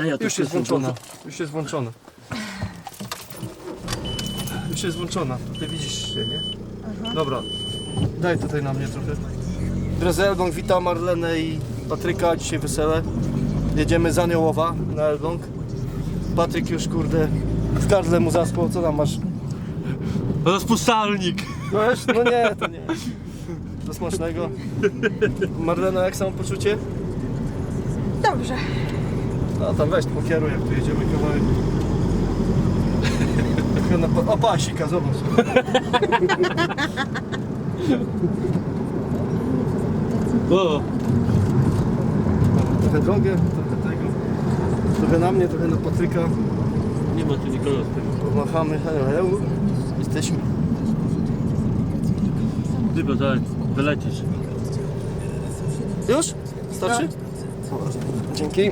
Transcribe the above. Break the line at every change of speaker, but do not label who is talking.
To
Już jest włączona. Już jest włączona. Już jest włączona. Tutaj widzisz się, nie? Dobra. Daj tutaj na mnie trochę. Drodzy Elbląg, witam Marlenę i Patryka. Dzisiaj wesele. Jedziemy z Aniołowa na Elbląg. Patryk już kurde w gardle mu zaspał. Co tam masz?
Rozpuszczalnik.
No, wiesz, no nie, to nie. Do smacznego. Marlena, jak samopoczucie?
Dobrze.
No tam weź pokieruj, jak tu jedziemy kawałek. Trochę na pa- O, pasika, zobacz.
O,
Trochę drogę, trochę tego. Trochę na mnie, trochę na Patryka.
nie ma tu nikogo z tego.
Pomachamy, hello, hello. Jesteśmy.
Tylko zaraz wylecisz.
Już? Starczy? Dzięki.